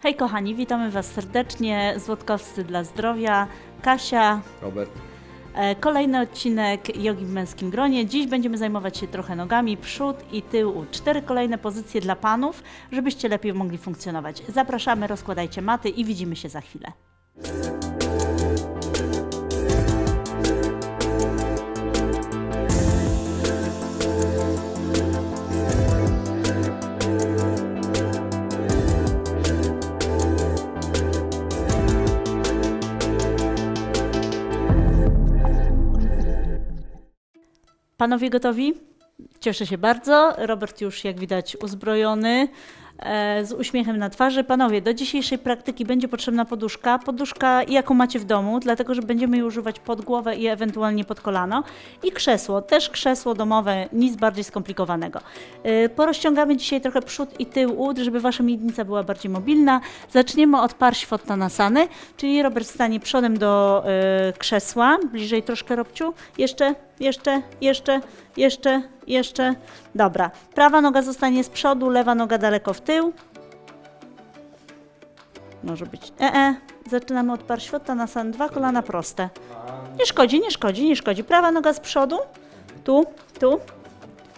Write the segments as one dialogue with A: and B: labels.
A: Hej kochani, witamy Was serdecznie. Złotkowscy dla zdrowia. Kasia,
B: Robert.
A: e, kolejny odcinek jogi w męskim gronie. Dziś będziemy zajmować się trochę nogami, przód i tył. Cztery kolejne pozycje dla panów, żebyście lepiej mogli funkcjonować. Zapraszamy, rozkładajcie maty i widzimy się za chwilę. Panowie gotowi? Cieszę się bardzo. Robert już, jak widać, uzbrojony, e, z uśmiechem na twarzy. Panowie, do dzisiejszej praktyki będzie potrzebna poduszka. Poduszka, jaką macie w domu, dlatego że będziemy jej używać pod głowę i ewentualnie pod kolano. I krzesło, też krzesło domowe, nic bardziej skomplikowanego. E, porozciągamy dzisiaj trochę przód i tył ud, żeby wasza miednica była bardziej mobilna. Zaczniemy od Parshvottanasany, czyli Robert stanie przodem do e, krzesła. Bliżej troszkę, Robciu. Jeszcze, jeszcze, jeszcze, jeszcze, jeszcze. Dobra. Prawa noga zostanie z przodu, lewa noga daleko w tył. Może być ee. Zaczynamy od Parshvottanasany. Dwa kolana proste. Nie szkodzi, nie szkodzi, nie szkodzi. Prawa noga z przodu. Tu, tu.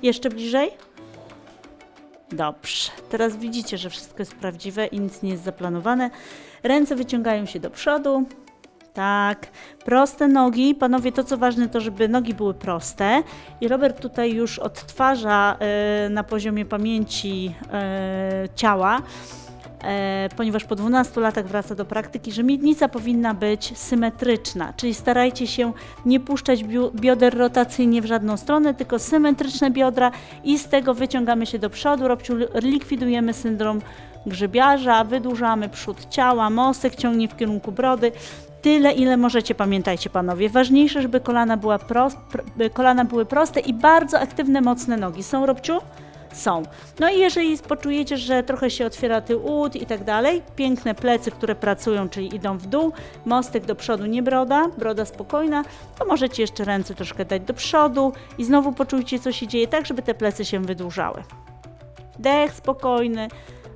A: Jeszcze bliżej. Dobrze. Teraz widzicie, że wszystko jest prawdziwe i nic nie jest zaplanowane. Ręce wyciągają się do przodu. Tak, proste nogi. Panowie, to co ważne, to żeby nogi były proste. I Robert tutaj już odtwarza e, na poziomie pamięci e, ciała, e, ponieważ po 12 latach wraca do praktyki, że miednica powinna być symetryczna, czyli starajcie się nie puszczać bioder rotacyjnie w żadną stronę, tylko symetryczne biodra i z tego wyciągamy się do przodu. Robciu, likwidujemy syndrom grzybiarza, wydłużamy przód ciała, mostek ciągnie w kierunku brody. Tyle, ile możecie, pamiętajcie panowie. Ważniejsze, żeby kolana, była pros- pr- kolana były proste i bardzo aktywne, mocne nogi. Są, Robciu? Są. No i jeżeli poczujecie, że trochę się otwiera tył ud i tak dalej, piękne plecy, które pracują, czyli idą w dół, mostek do przodu, nie broda, broda spokojna, to możecie jeszcze ręce troszkę dać do przodu i znowu poczujcie, co się dzieje, tak żeby te plecy się wydłużały. Dech spokojny,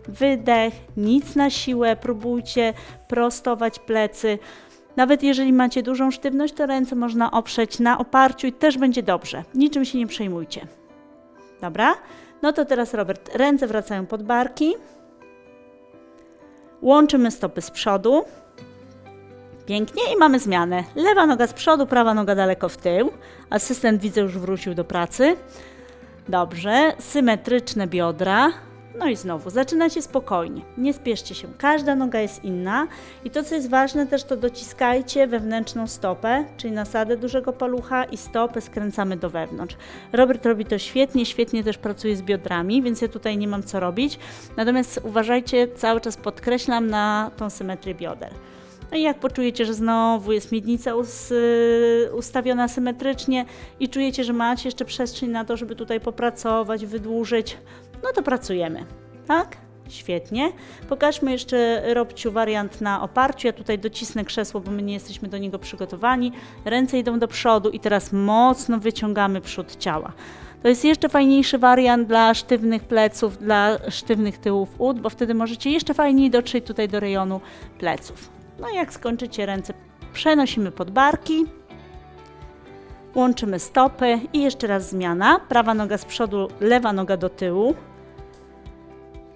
A: wydech, nic na siłę, próbujcie prostować plecy. Nawet jeżeli macie dużą sztywność, to ręce można oprzeć na oparciu i też będzie dobrze. Niczym się nie przejmujcie. Dobra? No to teraz Robert, ręce wracają pod barki. Łączymy stopy z przodu. Pięknie i mamy zmianę. Lewa noga z przodu, prawa noga daleko w tył. Asystent widzę już wrócił do pracy. Dobrze, symetryczne biodra. No i znowu, zaczynacie spokojnie, nie spieszcie się. Każda noga jest inna i to, co jest ważne też, to dociskajcie wewnętrzną stopę, czyli nasadę dużego palucha i stopę skręcamy do wewnątrz. Robert robi to świetnie, świetnie też pracuje z biodrami, więc ja tutaj nie mam co robić. Natomiast uważajcie, cały czas podkreślam na tą symetrię bioder. No i jak poczujecie, że znowu jest miednica us, y, ustawiona symetrycznie i czujecie, że macie jeszcze przestrzeń na to, żeby tutaj popracować, wydłużyć, no to pracujemy. Tak? Świetnie. Pokażmy jeszcze Robciu wariant na oparciu. Ja tutaj docisnę krzesło, bo my nie jesteśmy do niego przygotowani. Ręce idą do przodu i teraz mocno wyciągamy przód ciała. To jest jeszcze fajniejszy wariant dla sztywnych pleców, dla sztywnych tyłów ud, bo wtedy możecie jeszcze fajniej dotrzeć tutaj do rejonu pleców. No i jak skończycie ręce, przenosimy pod barki, łączymy stopy i jeszcze raz zmiana. Prawa noga z przodu, lewa noga do tyłu.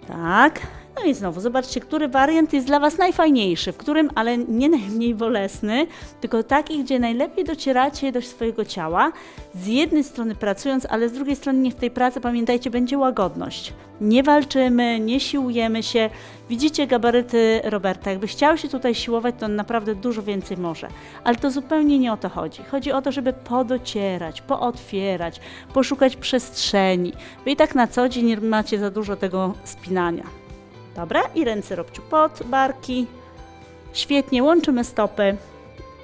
A: Tak. No i znowu, zobaczcie, który wariant jest dla Was najfajniejszy, w którym, ale nie najmniej bolesny, tylko taki, gdzie najlepiej docieracie do swojego ciała, z jednej strony pracując, ale z drugiej strony niech w tej pracy, pamiętajcie, będzie łagodność. Nie walczymy, nie siłujemy się. Widzicie gabaryty Roberta. Jakby chciał się tutaj siłować, to on naprawdę dużo więcej może. Ale to zupełnie nie o to chodzi. Chodzi o to, żeby podocierać, pootwierać, poszukać przestrzeni. Wy i tak na co dzień nie macie za dużo tego spinania. Dobra, i ręce robciu pod barki. Świetnie, łączymy stopy.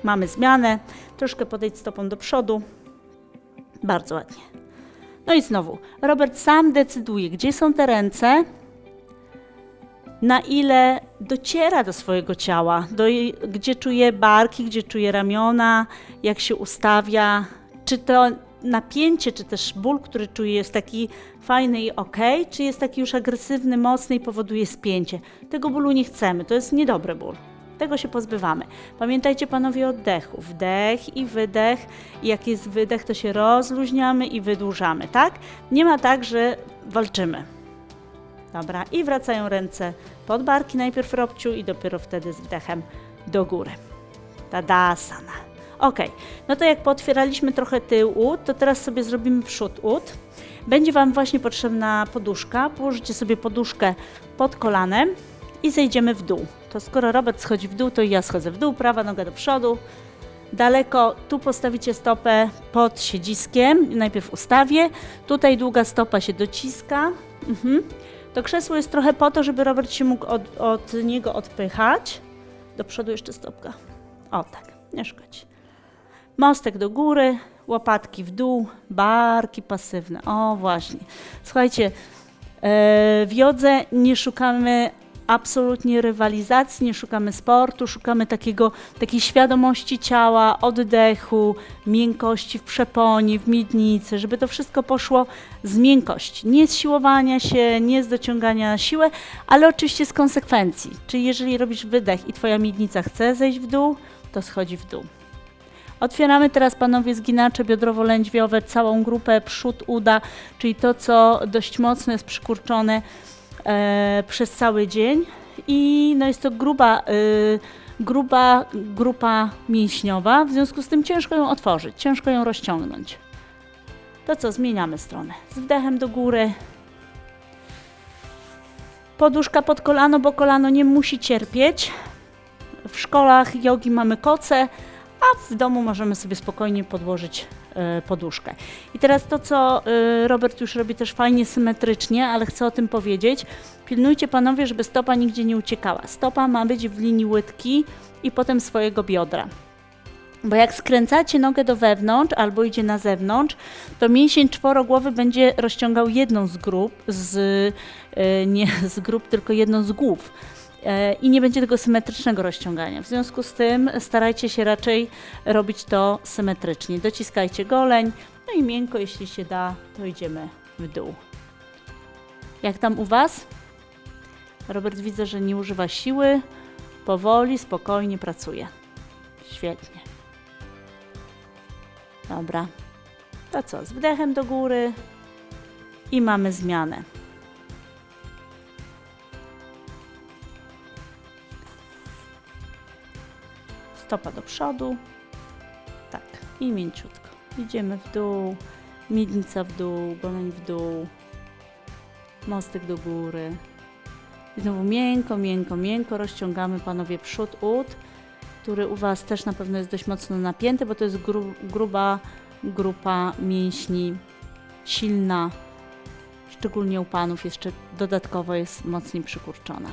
A: Mamy zmianę. Troszkę podejdź stopą do przodu. Bardzo ładnie. No i znowu, Robert sam decyduje, gdzie są te ręce, na ile dociera do swojego ciała, do, gdzie czuje barki, gdzie czuje ramiona, jak się ustawia, czy to napięcie, czy też ból, który czuję, jest taki fajny i ok, czy jest taki już agresywny, mocny i powoduje spięcie. Tego bólu nie chcemy, to jest niedobry ból. Tego się pozbywamy. Pamiętajcie panowie o oddechu. Wdech i wydech. I jak jest wydech, to się rozluźniamy i wydłużamy, tak? Nie ma tak, że walczymy. Dobra, i wracają ręce pod barki najpierw robciu i dopiero wtedy z wdechem do góry. Tadasana. Ok, no to jak pootwieraliśmy trochę tył ud, to teraz sobie zrobimy przód ud. Będzie Wam właśnie potrzebna poduszka. Położycie sobie poduszkę pod kolanem i zejdziemy w dół. To skoro Robert schodzi w dół, to ja schodzę w dół, prawa noga do przodu. Daleko, tu postawicie stopę pod siedziskiem, najpierw ustawię. Tutaj długa stopa się dociska. Mhm. To krzesło jest trochę po to, żeby Robert się mógł od, od niego odpychać. Do przodu jeszcze stopka. O tak, nie szkodzi. Mostek do góry, łopatki w dół, barki pasywne. O właśnie. Słuchajcie, e, w jodze nie szukamy absolutnie rywalizacji, nie szukamy sportu, szukamy takiego, takiej świadomości ciała, oddechu, miękkości w przeponie, w miednicy, żeby to wszystko poszło z miękkości. Nie z siłowania się, nie z dociągania na siłę, ale oczywiście z konsekwencji. Czyli jeżeli robisz wydech i twoja miednica chce zejść w dół, to schodzi w dół. Otwieramy teraz panowie zginacze biodrowo-lędźwiowe, całą grupę przód uda, czyli to, co dość mocno jest przykurczone e, przez cały dzień. I no jest to gruba, y, gruba grupa mięśniowa, w związku z tym ciężko ją otworzyć, ciężko ją rozciągnąć. To co, zmieniamy stronę. Z wdechem do góry. Poduszka pod kolano, bo kolano nie musi cierpieć. W szkołach jogi mamy koce, a w domu możemy sobie spokojnie podłożyć e, poduszkę. I teraz to, co e, Robert już robi też fajnie symetrycznie, ale chcę o tym powiedzieć. Pilnujcie panowie, żeby stopa nigdzie nie uciekała. Stopa ma być w linii łydki i potem swojego biodra. Bo jak skręcacie nogę do wewnątrz albo idzie na zewnątrz, to mięsień czworogłowy będzie rozciągał jedną z grup, z, e, nie z grup, tylko jedną z głów i nie będzie tego symetrycznego rozciągania. W związku z tym starajcie się raczej robić to symetrycznie. Dociskajcie goleń, no i miękko, jeśli się da, to idziemy w dół. Jak tam u Was? Robert widzę, że nie używa siły, powoli, spokojnie pracuje. Świetnie. Dobra. To co? Z wdechem do góry i mamy zmianę. Stopa do przodu. Tak. I mięciutko. Idziemy w dół. Miednica w dół, goleń w dół. Mostek do góry. I znowu miękko, miękko, miękko rozciągamy panowie przód ud, który u Was też na pewno jest dość mocno napięty, bo to jest gru, gruba grupa mięśni, silna, szczególnie u panów jeszcze dodatkowo jest mocniej przykurczona.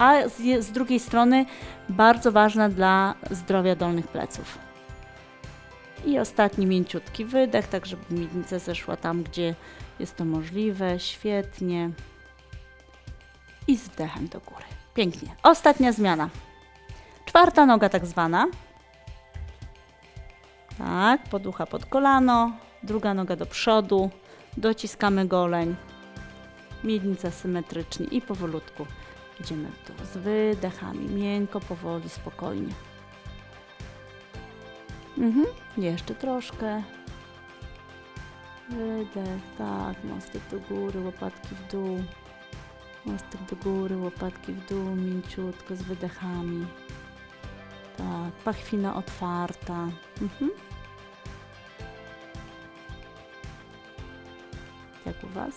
A: A z, z drugiej strony bardzo ważna dla zdrowia dolnych pleców. I ostatni mięciutki wydech, tak żeby miednica zeszła tam, gdzie jest to możliwe. Świetnie. I z wdechem do góry. Pięknie. Ostatnia zmiana. Czwarta noga tak zwana. Tak, poducha pod kolano, druga noga do przodu, dociskamy goleń, miednica symetrycznie i powolutku idziemy w dół z wydechami, miękko, powoli, spokojnie. Mhm, jeszcze troszkę. Wydech, tak, mostek do góry, łopatki w dół. Mostek do góry, łopatki w dół, mięciutko z wydechami. Tak, pachwina otwarta. Mhm. Jak u Was?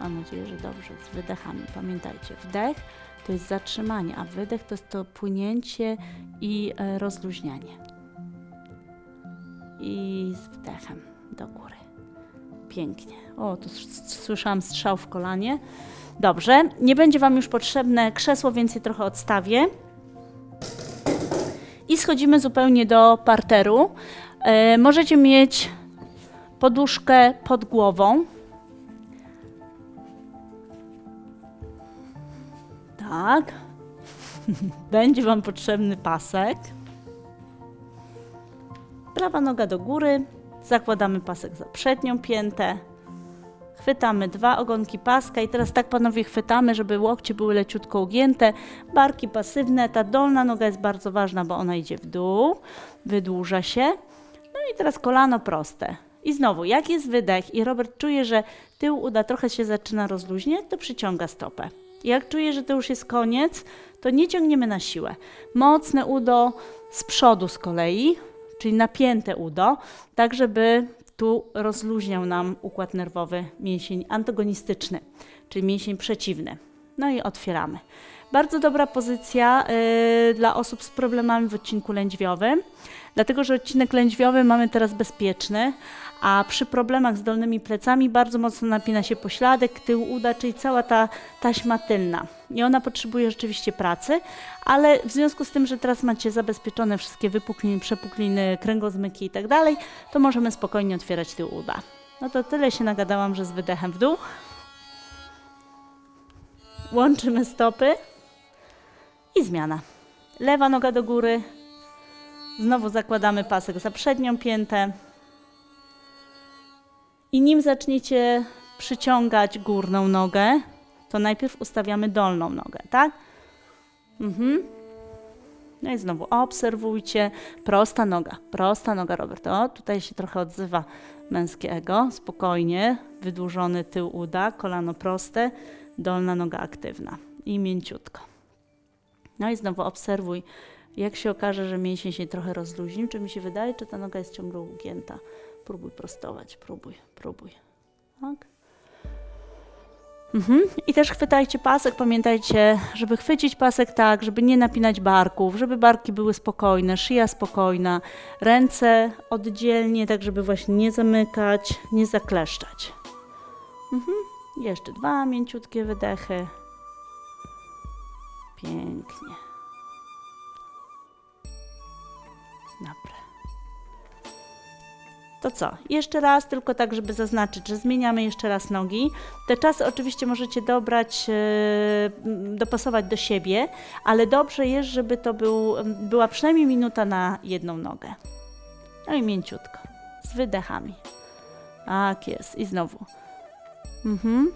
A: Mam nadzieję, że dobrze. Z wydechami. Pamiętajcie, wdech to jest zatrzymanie, a wydech to jest to płynięcie i e, rozluźnianie. I z wdechem do góry. Pięknie. O, tu słyszałam strzał w kolanie. Dobrze, nie będzie Wam już potrzebne krzesło, więc je trochę odstawię. I schodzimy zupełnie do parteru. E, możecie mieć poduszkę pod głową. Tak. Będzie Wam potrzebny pasek. Prawa noga do góry, Zakładamy pasek za przednią piętę. Chwytamy dwa ogonki paska i teraz tak panowie chwytamy, żeby łokcie były leciutko ugięte, barki pasywne, ta dolna noga jest bardzo ważna, bo ona idzie w dół, wydłuża się. No i teraz kolano proste. I znowu, jak jest wydech i Robert czuje, że tył uda trochę się zaczyna rozluźniać, to przyciąga stopę. Jak czuje, że to już jest koniec, to nie ciągniemy na siłę. Mocne udo z przodu z kolei, czyli napięte udo, tak żeby tu rozluźniał nam układ nerwowy mięsień antagonistyczny, czyli mięsień przeciwny. No i otwieramy. Bardzo dobra pozycja y, dla osób z problemami w odcinku lędźwiowym, dlatego że odcinek lędźwiowy mamy teraz bezpieczny, a przy problemach z dolnymi plecami bardzo mocno napina się pośladek, tył uda, czyli cała ta taśma tylna. I ona potrzebuje rzeczywiście pracy, ale w związku z tym, że teraz macie zabezpieczone wszystkie wypukliny, przepukliny, kręgozmyki i tak dalej, to możemy spokojnie otwierać tył uda. No to tyle się nagadałam, że z wydechem w dół. Łączymy stopy i zmiana. Lewa noga do góry. Znowu zakładamy pasek za przednią piętę. I nim zaczniecie przyciągać górną nogę, to najpierw ustawiamy dolną nogę, tak? Mhm. No i znowu obserwujcie. Prosta noga, prosta noga, Robert. O, tutaj się trochę odzywa męskie ego. Spokojnie, wydłużony tył uda, kolano proste, dolna noga aktywna i mięciutko. No i znowu obserwuj, jak się okaże, że mięsień się trochę rozluźnił, czy mi się wydaje, czy ta noga jest ciągle ugięta. Próbuj prostować, próbuj, próbuj. Tak? Mhm. I też chwytajcie pasek, pamiętajcie, żeby chwycić pasek tak, żeby nie napinać barków, żeby barki były spokojne, szyja spokojna, ręce oddzielnie, tak żeby właśnie nie zamykać, nie zakleszczać. Mhm. Jeszcze dwa mięciutkie wydechy. Pięknie. To co? Jeszcze raz, tylko tak, żeby zaznaczyć, że zmieniamy jeszcze raz nogi. Te czasy oczywiście możecie dobrać, e, dopasować do siebie, ale dobrze jest, żeby to był, była przynajmniej minuta na jedną nogę. No i mięciutko, z wydechami. Tak jest. I znowu. Mhm.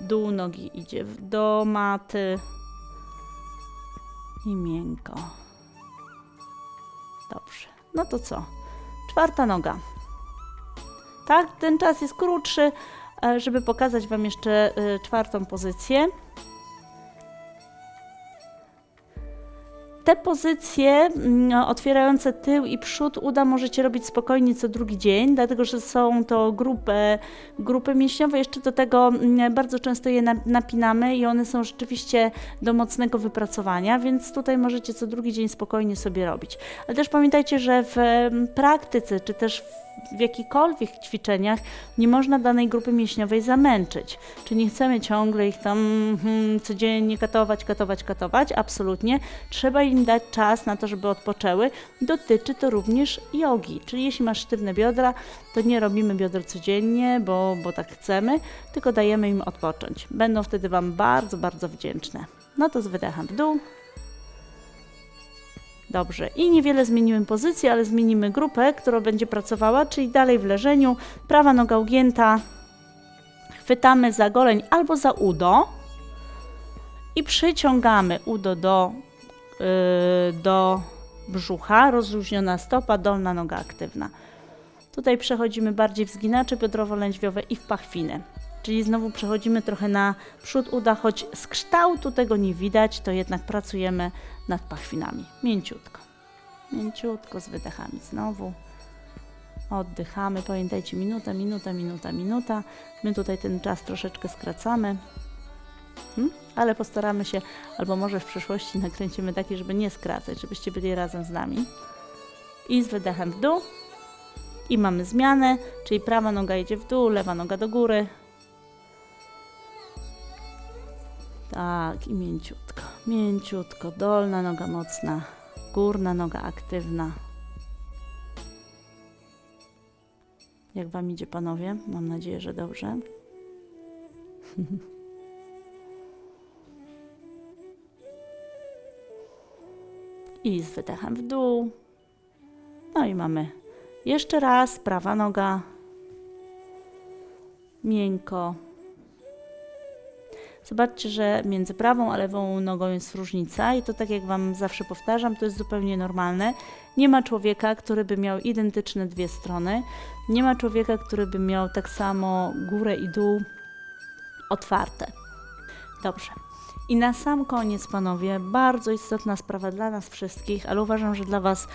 A: Dół nogi idzie do maty. I miękko. Dobrze. No to co? Czwarta noga. Tak, ten czas jest krótszy, e, żeby pokazać Wam jeszcze e, czwartą pozycję. Te pozycje mm, otwierające tył i przód uda możecie robić spokojnie co drugi dzień, dlatego że są to grupy, grupy mięśniowe. Jeszcze do tego mm, bardzo często je na- napinamy i one są rzeczywiście do mocnego wypracowania, więc tutaj możecie co drugi dzień spokojnie sobie robić. Ale też pamiętajcie, że w em, praktyce czy też w jakichkolwiek ćwiczeniach nie można danej grupy mięśniowej zamęczyć. Czy nie chcemy ciągle ich tam hmm, codziennie katować, katować, katować? Absolutnie. Trzeba im dać czas na to, żeby odpoczęły. Dotyczy to również jogi. Czyli jeśli masz sztywne biodra, to nie robimy bioder codziennie, bo, bo tak chcemy, tylko dajemy im odpocząć. Będą wtedy Wam bardzo, bardzo wdzięczne. No to z wydechem w dół. Dobrze. I niewiele zmienimy pozycję, ale zmienimy grupę, która będzie pracowała, czyli dalej w leżeniu. Prawa noga ugięta. Chwytamy za goleń albo za udo i przyciągamy udo do, yy, do brzucha. Rozluźniona stopa, dolna noga aktywna. Tutaj przechodzimy bardziej w zginacze biodrowo-lędźwiowe i w pachwiny. Czyli znowu przechodzimy trochę na przód uda, choć z kształtu tego nie widać, to jednak pracujemy nad pachwinami. Mięciutko. Mięciutko z wydechami znowu. Oddychamy. Pamiętajcie, minuta, minuta, minuta, minuta. My tutaj ten czas troszeczkę skracamy. Hmm? Ale postaramy się, albo może w przyszłości nakręcimy taki, żeby nie skracać, żebyście byli razem z nami. I z wydechem w dół. I mamy zmianę, czyli prawa noga idzie w dół, lewa noga do góry. Tak, i mięciutko, mięciutko, dolna noga mocna, górna noga aktywna. Jak Wam idzie, panowie? Mam nadzieję, że dobrze. I z wydechem w dół. No i mamy jeszcze raz prawa noga. Miękko. Zobaczcie, że między prawą a lewą nogą jest różnica i to tak jak Wam zawsze powtarzam, to jest zupełnie normalne. Nie ma człowieka, który by miał identyczne dwie strony. Nie ma człowieka, który by miał tak samo górę i dół otwarte. Dobrze. I na sam koniec, panowie, bardzo istotna sprawa dla nas wszystkich, ale uważam, że dla Was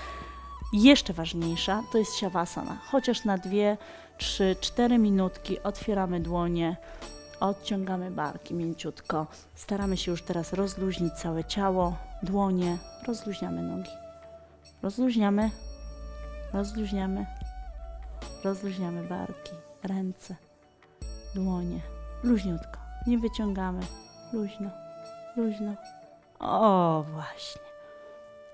A: jeszcze ważniejsza, to jest siawasana. Chociaż na dwie, trzy, cztery minutki otwieramy dłonie, odciągamy barki mięciutko. Staramy się już teraz rozluźnić całe ciało, dłonie, rozluźniamy nogi. Rozluźniamy, rozluźniamy, rozluźniamy barki, ręce, dłonie, luźniutko. Nie wyciągamy, luźno, luźno. O, właśnie.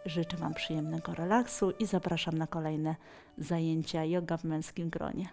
A: Życzę Wam przyjemnego relaksu i zapraszam na kolejne zajęcia yoga w męskim gronie.